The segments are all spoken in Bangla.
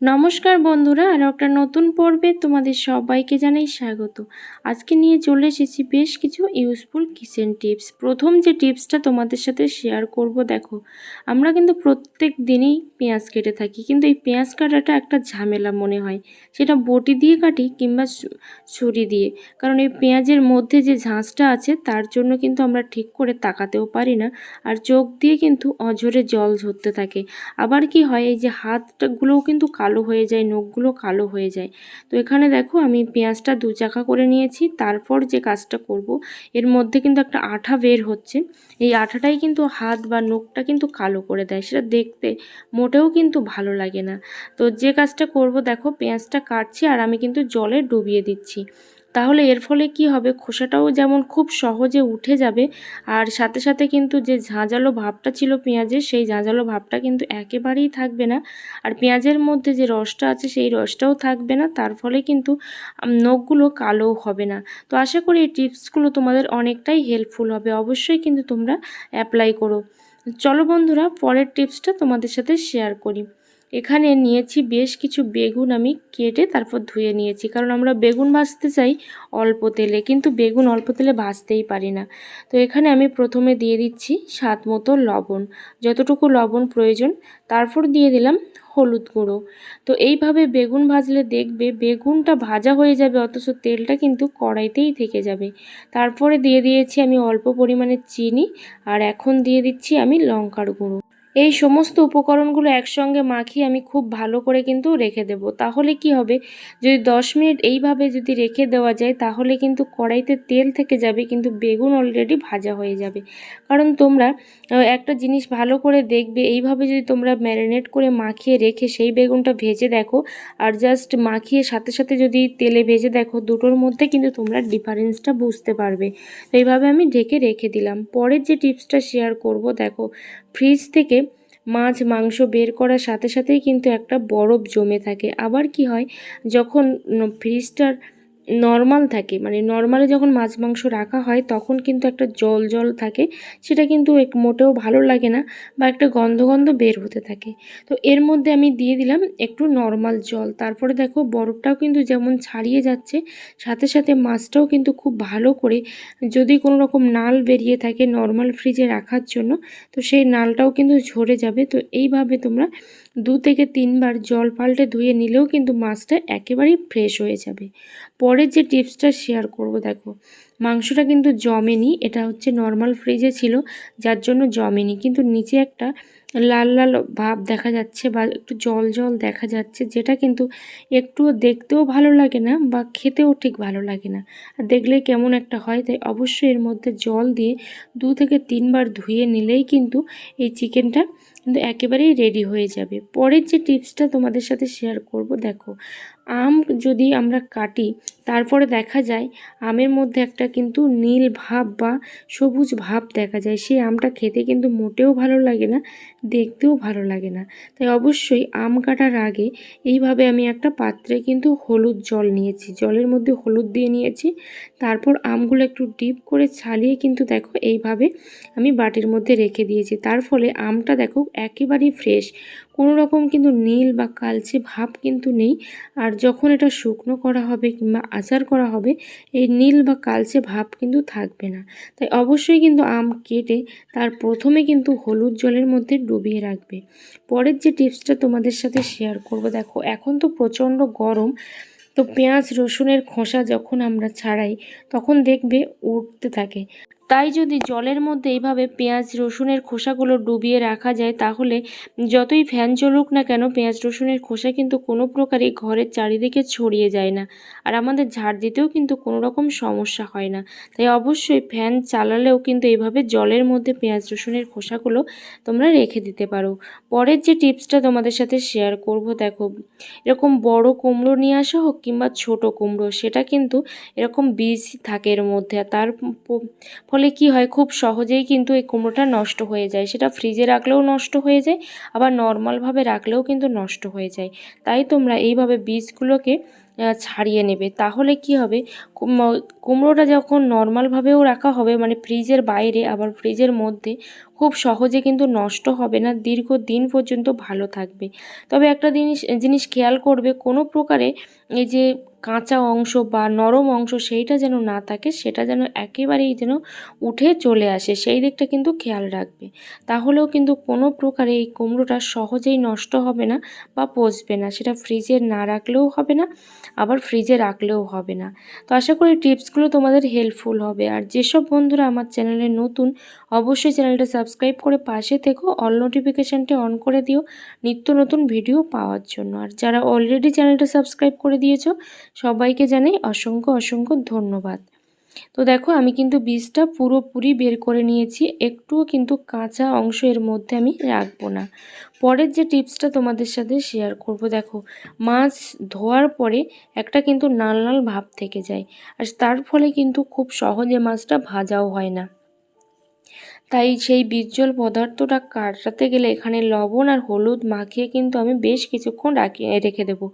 নমস্কার বন্ধুরা, আর একটা নতুন পর্বে তোমাদের সবাইকে জানাই স্বাগত। আজকে নিয়ে চলে এসেছি বেশ কিছু ইউজফুল কিচেন টিপস প্রথম যে টিপসটা তোমাদের সাথে শেয়ার করব, দেখো, আমরা কিন্তু প্রত্যেক দিনই পেঁয়াজ কেটে থাকি, কিন্তু এই পেঁয়াজ কাটাটা একটা ঝামেলা মনে হয়। সেটা বটি দিয়ে কাটি কিংবা ছুরি দিয়ে। কারণ এই পেঁয়াজের মধ্যে যে ঝাঁঝটা আছে, তার জন্য কিন্তু আমরা ঠিক করে তাকাতেও পারি না, আর চোখ দিয়ে কিন্তু অঝরে জল ঝরতে থাকে। আবার কি হয়, এই যে হাতগুলোও কিন্তু কালো হয়ে যায়, নখগুলো কালো হয়ে যায়। তো এখানে দেখো আমি পেঁয়াজটা দু চাকা করে নিয়েছি, তারপর যে কাজটা করব, এর মধ্যে কিন্তু একটা আঠা বের হচ্ছে। এই আঠাটাই কিন্তু হাত বা নখটা কিন্তু কালো করে দেয়, সেটা দেখতে মোটেও কিন্তু ভালো লাগে না। তো যে কাজটা করব, দেখো পেঁয়াজটা কাটছি আর আমি কিন্তু জলে ডুবিয়ে দিচ্ছি। তাহলে এর ফলে কি হবে? খোসাটাও যেমন খুব সহজে উঠে যাবে, আর সাথে সাথে কিন্তু যে ঝাঁঝালো ভাবটা ছিল পেঁয়াজের, সেই ঝাঁঝালো ভাবটা কিন্তু একেবারেই থাকবে না। আর পেঁয়াজের মধ্যে যে রসটা আছে, সেই রসটাও থাকবে না, তার ফলে কিন্তু নখগুলো কালো হবে না। তো আশা করি এই টিপসগুলো তোমাদের অনেকটাই হেল্পফুল হবে। অবশ্যই কিন্তু তোমরা অ্যাপ্লাই করো। চলো বন্ধুরা, পরের টিপসটা তোমাদের সাথে শেয়ার করি। এখানে নিয়েছি বেশ কিছু বেগুন আমি কেটে তারপর ধুয়ে নিয়েছি। কারণ আমরা বেগুন ভাজতে চাই অল্প তেলে, কিন্তু বেগুন অল্প তেলে ভাজতেই পারি না। তো এখানে আমি প্রথমে দিয়ে দিচ্ছি স্বাদ মতো লবণ, যতটুকু লবণ প্রয়োজন। তারপর দিয়ে দিলাম হলুদ গুঁড়ো। তো এইভাবে বেগুন ভাজলে দেখবে বেগুনটা ভাজা হয়ে যাবে, অথচ তেলটা কিন্তু কড়াইতেই থেকে যাবে। তারপরে দিয়ে দিয়েছি আমি অল্প পরিমাণে চিনি, আর এখন দিয়ে দিচ্ছি আমি লঙ্কার গুঁড়ো। এই সমস্ত উপকরণগুলো একসঙ্গে মাখিয়ে আমি খুব ভালো করে কিন্তু রেখে দেব। তাহলে কি হবে? যদি দশ মিনিট এইভাবে যদি রেখে দেওয়া যায়, তাহলে কিন্তু কড়াইতে তেল থেকে যাবে, কিন্তু বেগুন অলরেডি ভাজা হয়ে যাবে। কারণ তোমরা একটা জিনিস ভালো করে দেখবে, এইভাবে যদি তোমরা ম্যারিনেট করে মাখিয়ে রেখে সেই বেগুনটা ভেজে দেখো, আর জাস্ট মাখিয়ে সাথে সাথে যদি তেলে ভেজে দেখো, দুটোর মধ্যে কিন্তু তোমরা ডিফারেন্সটা বুঝতে পারবে। তো এইভাবে আমি ঢেকে রেখে দিলাম। পরের যে টিপসটা শেয়ার করব, দেখো ফ্রিজ থেকে মাছ, মাংস বের করার সাথে সাথেই কিন্তু একটা বরফ জমে থাকে। আবার কি হয়, যখন ফ্রিজটার নর্মাল থাকে। মানে নর্মালে যখন মাছ, মাংস রাখা হয়, তখন কিন্তু একটা জল জল থাকে। সেটা কিন্তু এক- মোটেও ভালো লাগে না বা একটা গন্ধ গন্ধ বের হতে থাকে। তো এর মধ্যে আমি দিয়ে দিলাম একটু নর্মাল জল। তারপরে দেখো বরফটাও কিন্তু যেমন ছাড়িয়ে যাচ্ছে, সাথে সাথে মাছটাও কিন্তু খুব ভালো করে যদি কোনো রকম নাল বেরিয়ে থাকে নর্মাল ফ্রিজে রাখার জন্য, তো সেই নালটাও কিন্তু ঝরে যাবে। তো এইভাবে তোমরা দু থেকে তিনবার জল পাল্টে ধুয়ে নিলেও কিন্তু মাছটা একেবারেই ফ্রেশ হয়ে যাবে। পরের যে টিপসটা শেয়ার করব, দেখো মাংসটা কিন্তু জমেনি, এটা হচ্ছে নর্মাল ফ্রিজে ছিল, যার জন্য জমেনি। কিন্তু নিচে একটা লাল লাল ভাব দেখা যাচ্ছে বা একটু জল জল দেখা যাচ্ছে, যেটা কিন্তু একটুও দেখতেও ভালো লাগে না বা খেতেও ঠিক ভালো লাগে না। আর দেখলেই কেমন একটা হয়, তাই অবশ্যই এর মধ্যে জল দিয়ে দু থেকে তিনবার ধুয়ে নিলেই কিন্তু এই চিকেনটা কিন্তু একেবারেই রেডি হয়ে যাবে। পরের যে টিপসটা তোমাদের সাথে শেয়ার করব, দেখো আম যদি আমরা কাটি, তারপরে দেখা যায় আমের মধ্যে একটা কিন্তু নীল ভাব বা সবুজ ভাব দেখা যায়। সেই আমটা খেতে কিন্তু মোটেও ভালো লাগে না, দেখতেও ভালো লাগে না। তাই অবশ্যই আম কাটার আগে এইভাবে আমি একটা পাত্রে কিন্তু হলুদ জল নিয়েছি। জলের মধ্যে হলুদ দিয়ে নিয়েছি। তারপর আমগুলো একটু ডিপ করে ছালিয়ে কিন্তু দেখো এইভাবে আমি বাটির মধ্যে রেখে দিয়েছি। তার ফলে আমটা দেখো একেবারেই ফ্রেশ। কোনো রকম কিন্তু নীল বা কালচে ভাব কিন্তু নেই। আর যখন এটা শুকনো করা হবে কিংবা আচার করা হবে, এই নীল বা কালচে ভাব কিন্তু থাকবে না। তাই অবশ্যই কিন্তু আম কেটে তার প্রথমে কিন্তু হলুদ জলের মধ্যে ডুবিয়ে রাখবে। পরের যে টিপসটা তোমাদের সাথে শেয়ার করব, দেখো, এখন তো প্রচণ্ড গরম, তো পেঁয়াজ, রসুনের খোসা যখন আমরা ছাড়াই, তখন দেখবে উঠতে থাকে। তাই যদি জলের মধ্যে এইভাবে পেঁয়াজ, রসুনের খোসাগুলো ডুবিয়ে রাখা যায়, তাহলে যতই ফ্যান চলুক না কেন, পেঁয়াজ, রসুনের খোসা কিন্তু কোনো প্রকারই ঘরের চারিদিকে ছড়িয়ে যায় না। আর আমাদের ঝাড় দিতেও কিন্তু কোনো রকম সমস্যা হয় না। তাই অবশ্যই ফ্যান চালালেও কিন্তু এইভাবে জলের মধ্যে পেঁয়াজ, রসুনের খোসাগুলো তোমরা রেখে দিতে পারো। পরের যে টিপসটা তোমাদের সাথে শেয়ার করব, দেখো, এরকম বড় কুমড়ো নিয়ে আসা হোক কিংবা ছোট কুমড়ো, সেটা কিন্তু এরকম বীজ থাকে এর মধ্যে। তার ফলে কি হয়, খুব সহজেই কিন্তু এই কুমড়োটা নষ্ট হয়ে যায়। সেটা ফ্রিজে রাখলেও নষ্ট হয়ে যায়, আবার নর্মালভাবে রাখলেও কিন্তু নষ্ট হয়ে যায়। তাই তোমরা এইভাবে বীজগুলোকে ছাড়িয়ে নেবে। তাহলে কি হবে কুমড়োটা যখন নর্মালভাবেও রাখা হবে মানে ফ্রিজের বাইরে, আবার ফ্রিজের মধ্যে, খুব সহজে কিন্তু নষ্ট হবে না দীর্ঘ দিন পর্যন্ত ভালো থাকবে। তবে একটা জিনিস জিনিস খেয়াল করবে, কোনো প্রকারে এই যে কাঁচা অংশ বা নরম অংশ সেইটা যেন না থাকে, সেটা যেন একেবারেই যেন উঠে চলে আসে, সেই দিকটা কিন্তু খেয়াল রাখবে। তাহলেও কিন্তু কোনো প্রকারে এই কুমড়োটা সহজেই নষ্ট হবে না বা পচবে না, সেটা ফ্রিজে না রাখলেও হবে না, আবার ফ্রিজে রাখলেও হবে না। তো আশা করি টিপসগুলো তোমাদের হেল্পফুল হবে। আর যেসব বন্ধুরা আমার চ্যানেলে নতুন, অবশ্যই চ্যানেলটা সাবস্ক্রাইব করে পাশে থেকো, অল নোটিফিকেশানটা অন করে দিও নিত্য নতুন ভিডিও পাওয়ার জন্য। আর যারা অলরেডি চ্যানেলটা সাবস্ক্রাইব করে দিয়েছ সবাইকে জানাই অসংখ্য অসংখ্য ধন্যবাদ। তো দেখো, আমি কিন্তু বীজটা পুরোপুরি বের করে নিয়েছি, একটুও কিন্তু কাঁচা অংশ এর মধ্যে আমি রাখব না। পরের যে টিপসটা তোমাদের সাথে শেয়ার করব, দেখো, মাছ ধোয়ার পরে একটা কিন্তু নাল নাল ভাব থেকে যায়, আর তার ফলে কিন্তু খুব সহজে মাছটা ভাজাও হয় না। তাই সেই বীর্যল পদার্থটা কাটাতে গেলে এখানে লবণ আর হলুদ মাখিয়ে কিন্তু আমি বেশ কিছুক্ষণ রাখি, রেখে দেবো।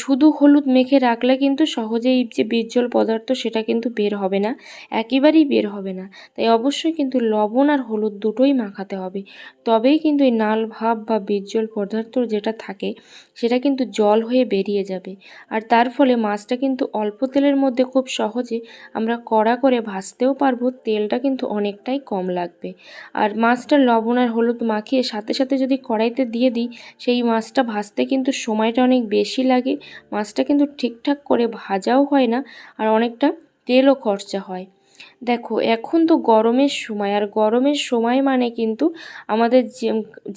শুধু হলুদ মেখে রাখলে কিন্তু সহজেই যে বীর্যল পদার্থ সেটা কিন্তু বের হবে না, একেবারেই বের হবে না। তাই অবশ্যই কিন্তু লবণ আর হলুদ দুটোই মাখাতে হবে। তবেই কিন্তু এই নাল ভাব বা বীর্যল পদার্থ যেটা থাকে, সেটা কিন্তু জল হয়ে বেরিয়ে যাবে। আর তার ফলে মাছটা কিন্তু অল্প তেলের মধ্যে খুব সহজে আমরা কড়া করে ভাজতেও পারব, তেলটা কিন্তু অনেকটাই কম লাগবে। আর মাছটা লবণ আর হলুদ মাখিয়ে সাথে সাথে যদি কড়াইতে দিয়ে দিই, সেই মাছটা ভাজতে কিন্তু সময়টা অনেক বেশি লাগে। মাছটা কিন্তু ঠিকঠাক করে ভাজাও হয় না আর অনেকটা তেলও খরচা হয়। দেখো, এখন তো গরমের সময়, আর গরমের সময় মানে কিন্তু আমাদের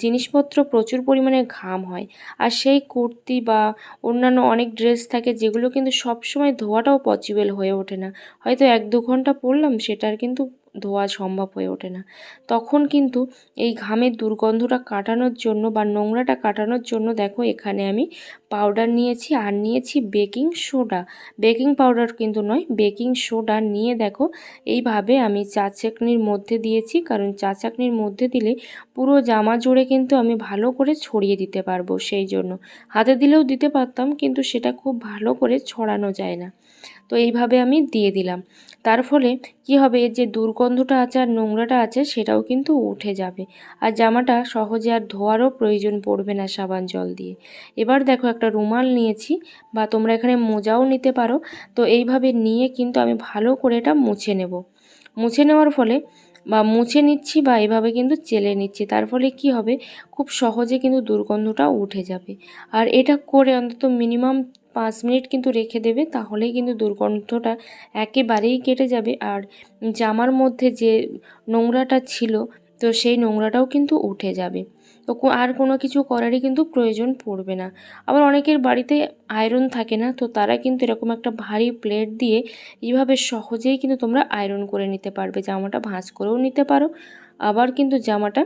জিনিসপত্র প্রচুর পরিমাণে ঘাম হয়। আর সেই কুর্তি বা অন্যান্য অনেক ড্রেস থাকে, যেগুলো কিন্তু সব সময় ধোয়াটাও পসিবল হয়ে ওঠে না। হয়তো এক দু ঘণ্টা পরলাম, সেটার কিন্তু ধোয়া সম্ভব হয়ে ওঠে না। তখন কিন্তু এই ঘামের দুর্গন্ধটা কাটানোর জন্য বা নোংরাটা কাটানোর জন্য দেখো এখানে আমি পাউডার নিয়েছি আর নিয়েছি বেকিং সোডা বেকিং পাউডার কিন্তু নয় বেকিং সোডা নিয়ে দেখো এইভাবে আমি চা চাকনির মধ্যে দিয়েছি। কারণ চা চাকনির মধ্যে দিলে পুরো জামা জুড়ে কিন্তু আমি ভালো করে ছড়িয়ে দিতে পারব সেই জন্য। হাতে দিলেও দিতে পারতাম কিন্তু সেটা খুব ভালো করে ছড়ানো যায় না। তো এইভাবে আমি দিয়ে দিলাম। তার ফলে কি হবে? এর যে দুর্গন্ধটা আছে আর নোংরাটা আছে, সেটাও কিন্তু উঠে যাবে। আর জামাটা সহজে আর ধোয়ারও প্রয়োজন পড়বে না সাবান জল দিয়ে। এবার দেখো একটা রুমাল নিয়েছি, বা তোমরা এখানে মোজাও নিতে পারো। তো এইভাবে নিয়ে কিন্তু আমি ভালো করে এটা মুছে নেব। মুছে নেওয়ার ফলে বা মুছে নিচ্ছি বা এভাবে কিন্তু চেলে নিচ্ছি। তার ফলে কি হবে? খুব সহজে কিন্তু দুর্গন্ধটা উঠে যাবে। আর এটা করে অন্তত মিনিমাম পাঁচ মিনিট কিন্তু রেখে দেবে, তাহলেই কিন্তু দুর্গন্ধটা একেবারেই কেটে যাবে। আর জামার মধ্যে যে নোংরাটা ছিল, তো সেই নোংরাটাও কিন্তু উঠে যাবে। তো আর কোনো কিছু করারই কিন্তু প্রয়োজন পড়বে না। আবার অনেকের বাড়িতে আয়রন থাকে না, তো তারা কিন্তু এরকম একটা ভারী প্লেট দিয়ে এইভাবে সহজেই কিন্তু তোমরা আয়রন করে নিতে পারবে। জামাটা ভাঁজ করেও নিতে পারো, আবার কিন্তু জামাটা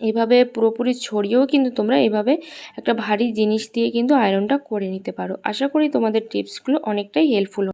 এভাবে পুরোপুরি ছড়িয়েও কিন্তু তোমরা এভাবে একটা ভারী জিনিস দিয়ে কিন্তু আয়রনটা করে নিতে পারো। আশা করি তোমাদের টিপসগুলো অনেকটাই হেল্পফুল